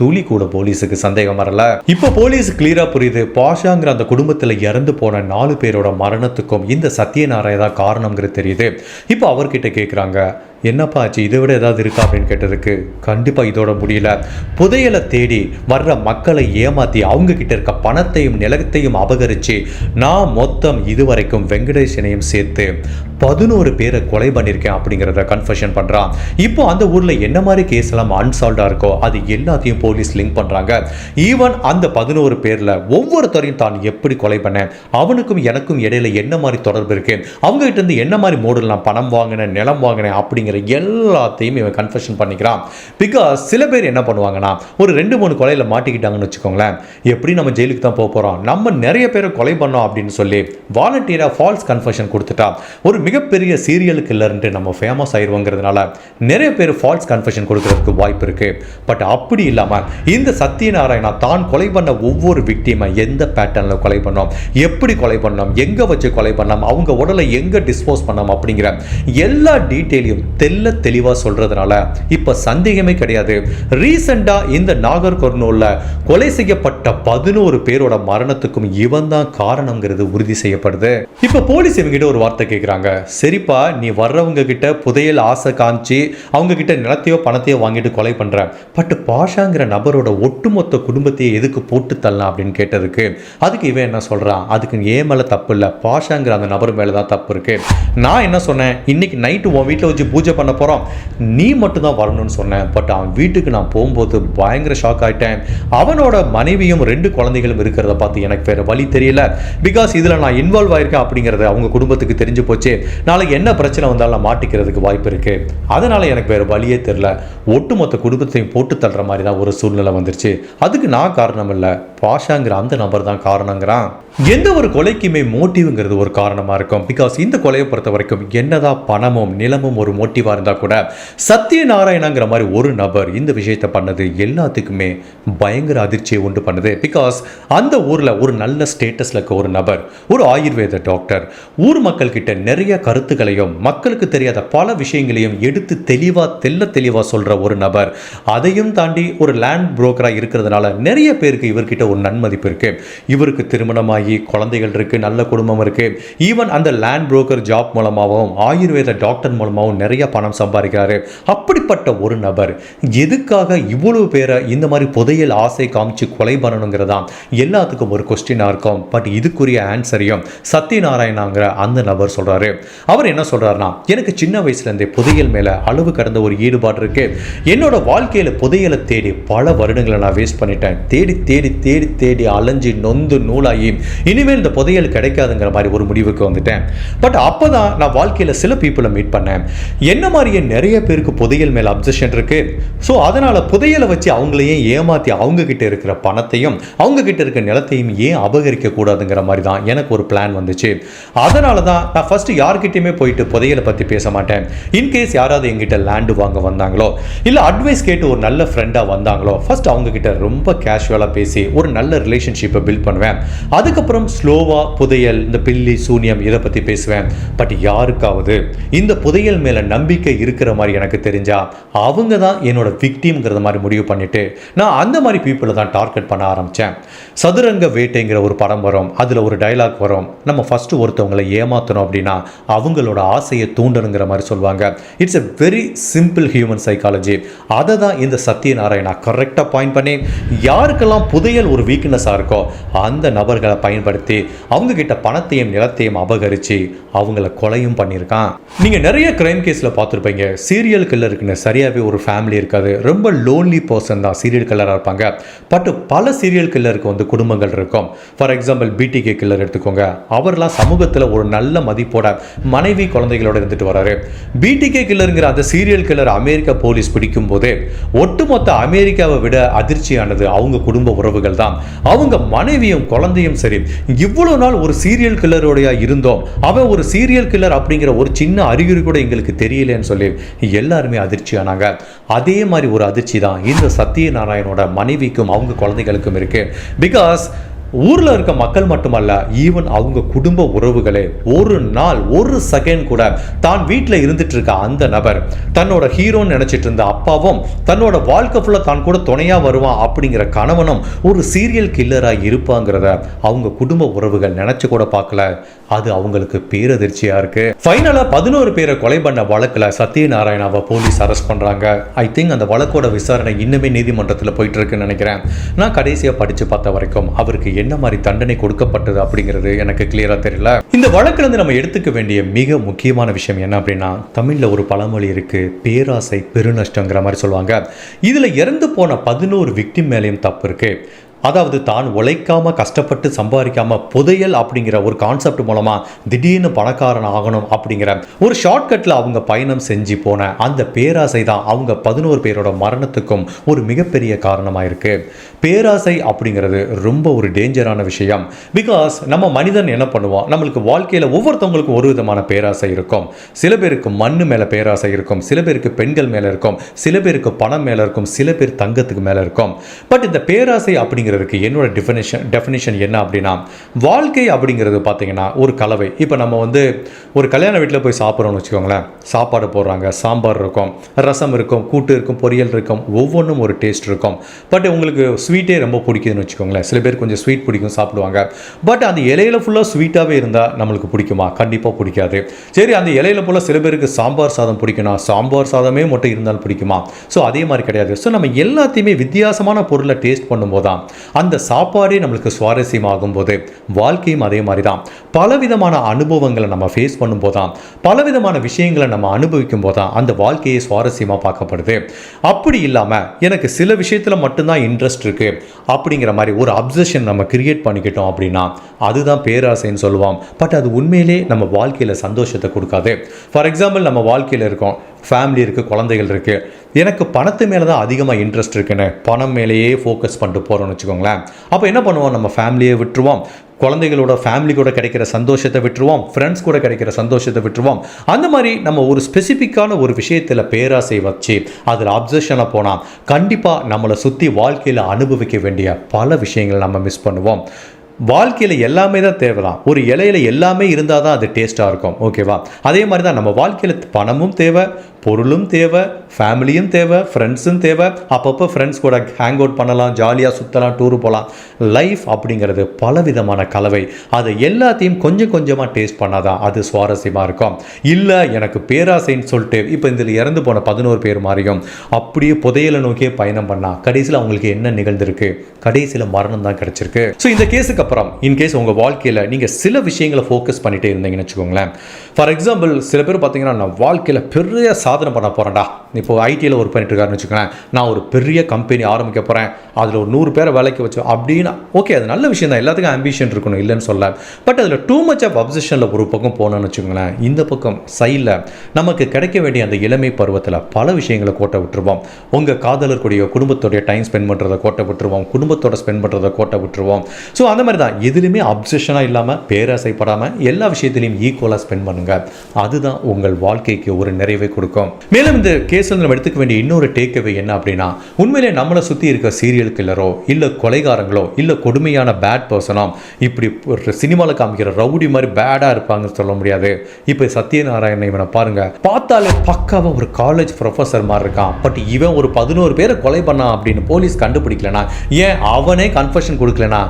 துளி கூட போலீஸுக்கு சந்தேகம் வரல. இப்போ போலீஸ் கிளியரா புரியுது. பாஷாங்கிற அந்த குடும்பத்தில் இறந்து போன நாலு பேரோட மரணத்துக்கும் இந்த சத்யநாராயண தான் தெரியுது. இப்போ அவர்கிட்ட கேட்குறாங்க என்னப்பா ஆச்சு? இதை விட ஏதாவது இருக்கா அப்படின்னு கேட்டதுக்கு கண்டிப்பாக இதோட முடியல. புதையலை தேடி வர்ற மக்களை ஏமாற்றி அவங்கக்கிட்ட இருக்க பணத்தையும் நிலத்தையும் அபகரித்து நான் மொத்தம் இதுவரைக்கும் வெங்கடேசனையும் சேர்த்து பதினோரு பேரை கொலை பண்ணியிருக்கேன் அப்படிங்கிறத கன்ஃபெஷன் பண்ணுறான் இப்போ அந்த ஊரில் என்ன மாதிரி கேஸ் எல்லாம் அன்சால்வ்டாக இருக்கோ அது எல்லாத்தையும் போலீஸ் லிங்க் பண்ணுறாங்க ஈவன் அந்த பதினோரு பேரில் ஒவ்வொருத்தரையும் தான் எப்படி கொலை பண்ணேன்? அவனுக்கும் எனக்கும் இடையில என்ன மாதிரி தொடர்பு இருக்கு? அவங்ககிட்ட இருந்து என்ன மாதிரி மோடல் நான் பணம் வாங்கினேன் நிலம் வாங்கினேன் அப்படிங்கிற எல்லாத்தையும் இவன் கன்ஃபெஷன் பண்ணிக்கிறான். பிகாஸ் சில பேர் என்ன பண்ணுவாங்கன்னா ஒரு ரெண்டு மூணு கொலையில் மாட்டிக்கிட்டாங்கன்னு வச்சுக்கோங்களேன். எப்படி நம்ம ஜெயிலுக்கு தான் போக போகிறோம் நம்ம நிறைய பேரை கொலை பண்ணோம் அப்படின்னு சொல்லி வாலண்டியராக ஃபால்ஸ் கன்ஃபெஷன் கொடுத்துட்டா ஒரு மிகப்பெரிய சீரியல் கில்லர்ன்ட்டு நம்ம ஃபேமஸ் ஆயிடுவோங்கிறதுனால நிறைய பேர் ஃபால்ஸ் கன்ஃபெஷன் கொடுக்கறதுக்கு வாய்ப்பு இருக்கு. பட் அப்படி இல்லாமல் இந்த சத்யநாராயணா தான் கொலை பண்ண ஒவ்வொரு விக்டிமை எந்த பேட்டர்னில் கொலை பண்ணோம்? எப்படி கொலை பண்ணோம்? எங்கே வச்சு கொலை பண்ணோம்? அவங்க உடலை எங்கே டிஸ்போஸ் பண்ணோம்? அப்படிங்கிற எல்லா டீட்டெயிலையும் தெல்ல தெளிவாக சொல்றதுனால இப்போ சந்தேகமே கிடையாது. ரீசெண்டாக இந்த நாகர்கர்னூலில் கொலை செய்யப்பட்ட பதினோரு பேரோட மரணத்துக்கும் இவன் தான் காரணங்கிறது உறுதி செய்யப்படுது. இப்போ போலீஸ் இவங்கிட்ட ஒரு வார்த்தை கேட்குறாங்க சரிப்பா நீ வர்றவங்க கிட்ட புதையல் ஆசை காமிச்சு அவங்க கிட்ட நிலத்தையோ பணத்தையோ வாங்கிட்டு கொலை பண்ற. பட் பாஷாங்கிற நபரோட ஒட்டுமொத்த குடும்பத்தையே எதுக்கு போட்டு தள்ளலாம் அப்படின்னு கேட்டதுக்கு அதுக்கு இவன் என்ன சொல்றான்? அதுக்கு ஏன் மேல தப்பு இல்லை? பாஷாங்கிற அந்த நபர் மேலதான் தப்பு இருக்கு. நான் என்ன சொன்னேன்? இன்னைக்கு நைட்டு உன் வீட்டில் வச்சு பூஜை பூஜை பண்ண போகிறோம் நீ மட்டும்தான் வரணும்னு சொன்னேன். பட் அவன் வீட்டுக்கு நான் போகும்போது பயங்கர ஷாக் ஆகிட்டேன் அவனோட மனைவியும் ரெண்டு குழந்தைகளும் இருக்கிறத பார்த்து எனக்கு வேறு வழி தெரியல. பிகாஸ் இதில் நான் இன்வால்வ் ஆயிருக்கேன் அப்படிங்கிறது அவங்க குடும்பத்துக்கு தெரிஞ்சு போச்சு. நாளைக்கு என்ன பிரச்சனை வந்தாலும் நான் மாட்டிக்கிறதுக்கு வாய்ப்பு இருக்குது அதனால் எனக்கு வேறு வழியே தெரில ஒட்டுமொத்த குடும்பத்தையும் போட்டு தள்ளுற மாதிரி தான் ஒரு சூழ்நிலை வந்துருச்சு. அதுக்கு நான் காரணம் இல்லை. பாஷாங்கிற அந்த நபர் தான் காரணங்கிறான். எந்த ஒரு கொலைக்குமே மோட்டிவ்ங்கிறது ஒரு காரணமாக இருக்கும். பிகாஸ் இந்த கொலையை பொறுத்த வரைக்கும் என்னதான் பணமும் நிலமும் ஒரு மோட்டிவ் மோட்டிவாக இருந்தால் கூட சத்யநாராயணங்கிற மாதிரி ஒரு நபர் இந்த விஷயத்தை பண்ணது எல்லாத்துக்குமே பயங்கர அதிர்ச்சியை உண்டு பண்ணுது. பிகாஸ் அந்த ஊரில் ஒரு நல்ல ஸ்டேட்டஸில் இருக்க ஒரு நபர் ஒரு ஆயுர்வேத டாக்டர் ஊர் மக்கள்கிட்ட நிறைய கருத்துக்களையும் மக்களுக்கு தெரியாத பல விஷயங்களையும் எடுத்து தெளிவாக தெல்ல தெளிவாக சொல்கிற ஒரு நபர். அதையும் தாண்டி ஒரு லேண்ட் புரோக்கராக இருக்கிறதுனால நிறைய பேருக்கு இவர்கிட்ட ஒரு நன்மதிப்பு இருக்குது இவருக்கு திருமணமாகி குழந்தைகள் இருக்குது நல்ல குடும்பம் இருக்குது ஈவன் அந்த லேண்ட் புரோக்கர் ஜாப் மூலமாகவும் ஆயுர்வேத டாக்டர் மூலமாகவும் நிறைய பணம் சம்பாதிக்கிறாரு. அப்படிப்பட்ட ஒரு நபர் எதுக்காக இவ்வளவு பேரை இந்த மாதிரி புதையல் ஆசை காமிச்சு கொலை பண்ணணுங்கிறதா எல்லாத்துக்கும் ஒரு கொஸ்டினாக இருக்கும். பட் இதுக்குரிய ஆன்சரையும் சத்யநாராயணாங்கிற அந்த நபர் சொல்றாரு. அவர் என்ன சொல்றாருன்னா எனக்கு சின்ன வயசுல இருந்தே புதையல் மேல அளவு கடந்த ஒரு ஈடுபாடு இருக்கு. என்னோட வாழ்க்கையில புதையலை தேடி பல வருடங்களை நான் வேஸ்ட் பண்ணிட்டேன். தேடி தேடி தேடி தேடி அலைஞ்சு நொந்து நூலாகி இனிமேல் இந்த புதையல் கிடைக்காதுங்கிற மாதிரி ஒரு முடிவுக்கு வந்துட்டேன். பட் அப்பதான் நான் வாழ்க்கையில சில பீப்புளை மீட் பண்ணேன். என்ன மாதிரியே நிறைய பேருக்கு புதையல் மேல அப்சஷன் இருக்கு? ஸோ அதனால புதையலை வச்சு அவங்களையும் ஏமாற்றி அவங்க கிட்ட இருக்கிற பணத்தையும் அவங்கக்கிட்ட இருக்கிற நிலத்தையும் ஏன் அபகரிக்கக்கூடாதுங்கிற மாதிரி தான் எனக்கு ஒரு பிளான் வந்துச்சு. அதனால தான் நான் ஃபர்ஸ்ட் யார்கிட்டயுமே போயிட்டு புதையலை பத்தி பேச மாட்டேன். இன்கேஸ் யாராவது எங்கிட்ட லேண்டு வாங்க வந்தாங்களோ இல்ல அட்வைஸ் கேட்டு ஒரு நல்ல ஃப்ரெண்டா வந்தாங்களோ ஃபஸ்ட் அவங்கக்கிட்ட ரொம்ப கேஷுவலா பேசி ஒரு நல்ல ரிலேஷன்ஷிப்பை பில்ட் பண்ணுவேன். அதுக்கப்புறம் ஸ்லோவா புதையல் இந்த பில்லி சூனியம் இதை பத்தி பேசுவேன். பட் யாருக்காவது இந்த புதையல் மேல நம்பிக்கை இருக்கிற மாதிரி எனக்கு தெரிஞ்சா அவங்க தான் என்னோட விக்டிம்ங்கிறத மாதிரி முடிவு பண்ணிட்டு நான் அந்த மாதிரி பீப்புளை தான் டார்கெட் பண்ண ஆரம்பித்தேன் சதுரங்க வேட்டைங்கிற ஒரு படம் வரும். அதில் ஒரு டைலாக் வரும். நம்ம ஃபஸ்ட்டு ஒருத்தவங்களை ஏமாற்றணும் அப்படின்னா அவங்களோட ஆசையை தூண்டணுங்கிற மாதிரி சொல்லுவாங்க. It's a very simple human psychology அதை தான் இந்த சத்யநாராயணா கரெக்டாக பாயிண்ட் பண்ணி யாருக்கெல்லாம் புதையல் ஒரு வீக்னஸாக இருக்கோ அந்த நபர்களை பயன்படுத்தி அவங்க கிட்ட பணத்தையும் நிலத்தையும் அபகரித்து அவங்கள கொலையும் பண்ணியிருக்கான். நீங்கள் நிறைய கிரைம் கேஸில் பார்த்துருப்பீங்க சீரியல் கில்லருக்குன்னு சரியாகவே ஒரு ஃபேமிலி இருக்காது. ரொம்ப லோன்லி பர்சன் தான் சீரியல் கில்லராக இருப்பாங்க. பட் பல சீரியல் கில்லருக்கு வந்து குடும்பங்கள் இருக்கும். ஃபார் எக்ஸாம்பிள் பிடிகே கில்லர் எடுத்துக்கோங்க. அவர்லாம் சமூகத்தில் ஒரு நல்ல மதிப்போட மனைவி குழந்தைகளோட இருந்துட்டு வராரு. பிடிகே கில்லருங்கிற அந்த சீரியல் கில்லர் அமெரிக்க போலீஸ் பிடிக்கும் போதே ஒட்டுமொத்த அமெரிக்காவை விட அதிர்ச்சியானது அவங்க குடும்ப உறவுகள் தான். அவங்க மனைவியும் குழந்தையும் சரி இவ்வளவு நாள் ஒரு சீரியல் கில்லருடைய இருந்தோம். அவன் ஒரு சீரியல் கில்லர் அப்படிங்கிற ஒரு சின்ன அறிகுறி கூட எங்களுக்கு தெரியும் முடியலன்னு சொல்லி எல்லாருமே அதிர்ச்சியானாங்க அதே மாதிரி ஒரு அதிர்ச்சி தான் இந்த சத்யநாராயணோட மனைவிக்கும் அவங்க குழந்தைகளுக்கும் இருக்கு. பிகாஸ் ஊரில் இருக்க மக்கள் மட்டுமல்ல ஈவன் அவங்க குடும்ப உறவுகளே ஒரு நாள் ஒரு செகண்ட் கூட தான் வீட்டில் இருந்துட்டு இருக்க அந்த நபர் தன்னோட ஹீரோன்னு நினச்சிட்டு இருந்த அப்பாவும் தன்னோட வாழ்க்கை ஃபுல்லாக தான் கூட துணையாக வருவான் அப்படிங்கிற கணவனும் ஒரு சீரியல் கில்லராக இருப்பாங்கிறத அவங்க குடும்ப உறவுகள் நினச்சி கூட பார்க்கல. அது அவங்களுக்கு பேரதிர்ச்சியாக இருக்கு. ஃபைனலாக பதினோரு பேரை கொலை பண்ண வழக்கில் சத்யநாராயணாவை போலீஸ் அரெஸ்ட் பண்ணுறாங்க ஐ திங்க் அந்த வழக்கோட விசாரணை இன்னுமே நீதிமன்றத்தில் போயிட்டு இருக்குன்னு நினைக்கிறேன். நான் கடைசியாக படித்து பார்த்த வரைக்கும் அவருக்கு என்ன மாதிரி தண்டனை கொடுக்கப்பட்டது அப்படிங்கிறது எனக்கு கிளியரா தெரியல. இந்த வழக்குல இருந்து நம்ம எடுத்துக்க வேண்டிய மிக முக்கியமான விஷயம் என்ன அப்படின்னா தமிழ்ல ஒரு பழமொழி இருக்கு பேராசை பெருநஷ்டங்கிற மாதிரி சொல்லுவாங்க. இதுல இறந்து போன பதினோரு விக்டிம் மேலேயும் தப்பு இருக்கு. அதாவது தான் உழைக்காமல் கஷ்டப்பட்டு சம்பாதிக்காமல் புதையல் அப்படிங்கிற ஒரு கான்செப்ட் மூலமாக திடீர்னு பணக்காரன் ஆகணும் அப்படிங்கிற ஒரு ஷார்ட்கட்டில் அவங்க பயணம் செஞ்சு போன அந்த பேராசை தான் அவங்க பதினோரு பேரோட மரணத்துக்கும் ஒரு மிகப்பெரிய காரணமாக இருக்குது பேராசை அப்படிங்கிறது ரொம்ப ஒரு டேஞ்சரான விஷயம். பிகாஸ் நம்ம மனிதன் என்ன பண்ணுவோம் நம்மளுக்கு வாழ்க்கையில் ஒவ்வொருத்தவங்களுக்கும் ஒரு விதமான பேராசை இருக்கும். சில பேருக்கு மண் மேலே பேராசை இருக்கும். சில பேருக்கு பெண்கள் மேலே இருக்கும். சில பேருக்கு பணம் மேலே இருக்கும். சில பேர் தங்கத்துக்கு மேலே இருக்கும். பட் இந்த பேராசை அப்படிங்கிறதுக்கு என்னோட டெஃபினேஷன் டெஃபினேஷன் என்ன அப்படின்னா வாழ்க்கை அப்படிங்கிறது பார்த்தீங்கன்னா ஒரு கலவை. இப்போ நம்ம வந்து ஒரு கல்யாண வீட்டில் போய் சாப்பிட்றோம்னு வச்சுக்கோங்களேன். சாப்பாடு போடுறாங்க சாம்பார் இருக்கும் ரசம் இருக்கும் கூட்டு இருக்கும் பொரியல் இருக்கும் ஒவ்வொன்றும் ஒரு டேஸ்ட் இருக்கும். பட் உங்களுக்கு ஸ்வீட்டே ரொம்ப பிடிக்குதுன்னு வச்சுக்கோங்களேன். சில பேர் கொஞ்சம் ஸ்வீட் பிடிக்கும் சாப்பிடுவாங்க. பட் அந்த இலையில ஃபுல்லாக ஸ்வீட்டாகவே இருந்தால் நம்மளுக்கு பிடிக்குமா? கண்டிப்பாக பிடிக்காது. சரி அந்த இலையில ஃபுல்லாக சில பேருக்கு சாம்பார் சாதம் பிடிக்கணும் சாம்பார் சாதமே மட்டும் இருந்தாலும் பிடிக்குமா? ஸோ அதே மாதிரி கிடையாது. ஸோ நம்ம எல்லாத்தையுமே வித்தியாசமான பொருளை டேஸ்ட் பண்ணும்போது தான் அந்த சாப்பாடே நம்மளுக்கு சுவாரஸ்யமாகும் போது வாழ்க்கையும் அதே மாதிரி தான் பலவிதமான அனுபவங்களை நம்ம ஃபேஸ் பண்ணும்போது தான் பலவிதமான விஷயங்களை நம்ம அனுபவிக்கும் போது தான் அந்த வாழ்க்கையை சுவாரஸ்யமாக பார்க்கப்படுது. அப்படி இல்லாமல் எனக்கு சில விஷயத்தில் மட்டும்தான் இன்ட்ரெஸ்ட் இருக்குது அப்படிங்கிற மாதிரி ஒரு அப்சஷன் நம்ம கிரியேட் பண்ணிக்கிட்டோம் அப்படின்னா அதுதான் பேராசைன்னு சொல்லுவோம். பட் அது உண்மையிலே நம்ம வாழ்க்கையில் சந்தோஷத்தை கொடுக்காது. ஃபார் எக்ஸாம்பிள் நம்ம வாழ்க்கையில் இருக்கோம். ஃபேமிலி இருக்குது குழந்தைகள் இருக்குது எனக்கு பணத்து மேலே தான் அதிகமாக இன்ட்ரெஸ்ட் இருக்குன்னு பணம் மேலேயே ஃபோக்கஸ் பண்ணிட்டு போகிறோம்னு வச்சுக்கோங்களேன். அப்போ என்ன பண்ணுவோம்? நம்ம ஃபேமிலியை விட்டுருவோம். குழந்தைகளோட ஃபேமிலி கூட கிடைக்கிற சந்தோஷத்தை விட்டுருவோம். ஃப்ரெண்ட்ஸ் கூட கிடைக்கிற சந்தோஷத்தை விட்டுருவோம். அந்த மாதிரி நம்ம ஒரு ஸ்பெசிஃபிக்கான ஒரு விஷயத்தில் பேராசை வச்சு அதில் அப்சர்ஷனாக போனால் கண்டிப்பாக நம்மளை சுற்றி வாழ்க்கையில் அனுபவிக்க வேண்டிய பல விஷயங்களை நம்ம மிஸ் பண்ணுவோம். வாழ்க்கையில் எல்லாமே தான் தேவை தான் ஒரு இலையில எல்லாமே இருந்தால் தான் அது டேஸ்ட்டாக இருக்கும். ஓகேவா அதே மாதிரி தான் நம்ம வாழ்க்கையில் பணமும் தேவை பொருளும் தேவை ஃபேமிலியும் தேவை ஃப்ரெண்ட்ஸும் தேவை. அப்பப்போ ஃப்ரெண்ட்ஸ் கூட ஹேங் அவுட் பண்ணலாம் ஜாலியாக சுற்றலாம் டூர் போகலாம் லைஃப் அப்படிங்கிறது பலவிதமான கலவை. அதை எல்லாத்தையும் கொஞ்சம் கொஞ்சமாக டேஸ்ட் பண்ணாதான் அது சுவாரஸ்யமாக இருக்கும். இல்லை எனக்கு பேராசைன்னு சொல்லிட்டு இப்போ இதில் இறந்து போன பதினோரு பேர் மாதிரியும் அப்படியே புதையலை நோக்கியே பயணம் பண்ணால் கடைசியில் அவங்களுக்கு என்ன நிகழ்ந்திருக்கு? கடைசியில் மரணம் தான் கிடச்சிருக்கு. ஸோ இந்த கேஸுக்கு அப்புறம் இன்கேஸ் உங்கள் வாழ்க்கையில் நீங்கள் சில விஷயங்களை ஃபோக்கஸ் பண்ணிட்டே இருந்தீங்கன்னு வச்சுக்கோங்களேன். ஃபார் எக்ஸாம்பிள் சில பேர் பார்த்தீங்கன்னா நான் வாழ்க்கையில் பெரிய சாதனை பண்ண போகிறேன்டா இப்போ ஐடியில் ஒர்க் பண்ணிட்டுருக்காருன்னு வச்சுக்கோங்களேன். நான் ஒரு பெரிய கம்பெனி ஆரம்பிக்க போகிறேன் அதில் ஒரு நூறு பேரை வேலைக்கு வச்சு அப்படின்னு ஓகே அது நல்ல விஷயம் தான். எல்லாத்துக்கும் ஆம்பிஷன் இருக்கணும் இல்லைன்னு சொல்ல பட் அதில் டூ மச் ஆஃப் அப்சஷனில் ஒரு பக்கம் போனோன்னு வச்சுக்கோங்களேன். இந்த பக்கம் சைடில் நமக்கு கிடைக்க வேண்டிய அந்த இளமை பருவத்தில் பல விஷயங்களை கோட்டை விட்டுருவோம். உங்கள் காதலருக்குடைய குடும்பத்தோடைய டைம் ஸ்பெண்ட் பண்ணுறதை கோட்டை விட்டுருவோம். குடும்பத்தோட ஸ்பெண்ட் பண்ணுறதை கோட்டை விட்டுருவோம். ஸோ அந்த மாதிரி தான். எதுலையுமே அப்சஷனாக இல்லாமல் பேராசைப்படாமல் எல்லா விஷயத்திலையும் ஈக்குவலாக ஸ்பெண்ட் பண்ணுங்கள் அதுதான் உங்கள் வாழ்க்கைக்கு ஒரு நிறைவை கொடுக்கும். மேலும் இந்த கேஸில் நம்ம எடுத்துக்க வேண்டிய இன்னொரு டேக்அவே என்ன அப்படின்னா உண்மையிலே நம்மளை சுற்றி இருக்க சீரியல் கில்லரோ இல்லை கொலைகாரங்களோ இல்லை கொடுமையான பேட் பர்சனோ இப்படி ஒரு சினிமாவில் காமிக்கிற ரவுடி மாதிரி பேடாக இருப்பாங்கன்னு சொல்ல முடியாது. இப்போ சத்யநாராயணன் இவனை பாருங்க. பார்த்தாலே பக்காவாக ஒரு காலேஜ் ப்ரொஃபஸர் மாதிரி இருக்கான். பட் இவன் ஒரு பதினோரு பேரை கொலை பண்ணான் அப்படின்னு போலீஸ் கண்டுபிடிக்கலனா ஏன் அவனே கன்ஃபர்ஷன் கொடுக்கலனா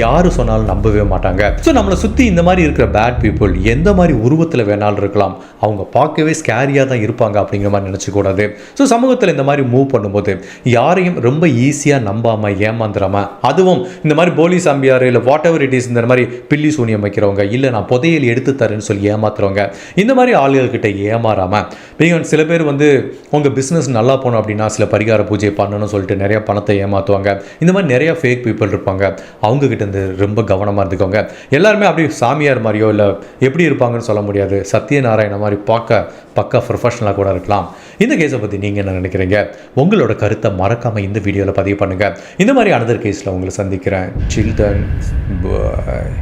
யாரு சொன்னாலும் நம்பவே மாட்டாங்க. ஸோ நம்மளை சுற்றி இந்த மாதிரி இருக்கிற பேட் பீப்புள் எந்த மாதிரி உருவத்தில் வேணாலும் இருக்கலாம். அவங்க பார்க்கவே ஸ்கேரியாக தான் இருப்பாங்க. அப்படிங்கிற மாதிரி நினச்சிக்கூடாது. ஸோ சமூகத்தில் இந்த மாதிரி மூவ் பண்ணும்போது யாரையும் ரொம்ப ஈஸியாக நம்பாமல் ஏமாந்துடாமல் அதுவும் இந்த மாதிரி போலீஸ் அம்பியார் இல்லை வாட் எவர் இட் இஸ் இந்த மாதிரி பில்லி சூனியம் வைக்கிறவங்க இல்லை நான் புதையல் எடுத்து தரேன்னு சொல்லி ஏமாத்துறவங்க இந்த மாதிரி ஆளுகள்கிட்ட ஏமாறாமல் நீங்கள் சில பேர் வந்து உங்கள் பிஸ்னஸ் நல்லா போகணும் அப்படின்னா சில பரிகார பூஜை பண்ணணும்னு சொல்லிட்டு நிறைய பணத்தை ஏமாற்றுவாங்க இந்த மாதிரி நிறைய ஃபேக் பீப்புள் இருப்பாங்க. அவங்கக்கிட்ட இருந்து ரொம்ப கவனமாக இருந்துக்கோங்க. எல்லாருமே அப்படியே சாமியார் மாதிரியோ இல்லை எப்படி இருப்பாங்கன்னு சொல்ல முடியாது. சத்யநாராயண மாதிரி பார்க்க பக்கா ப்ரொஃபஷனலாக கூட இருக்கலாம். இந்த கேஸை பற்றி நீங்கள் என்ன நினைக்கிறீங்க? உங்களோட கருத்தை மறக்காமல் இந்த வீடியோவில் பதிவு பண்ணுங்கள் இந்த மாதிரி அனதர் கேஸில் உங்களை சந்திக்கிறேன். சில்ட்ரன் பாய்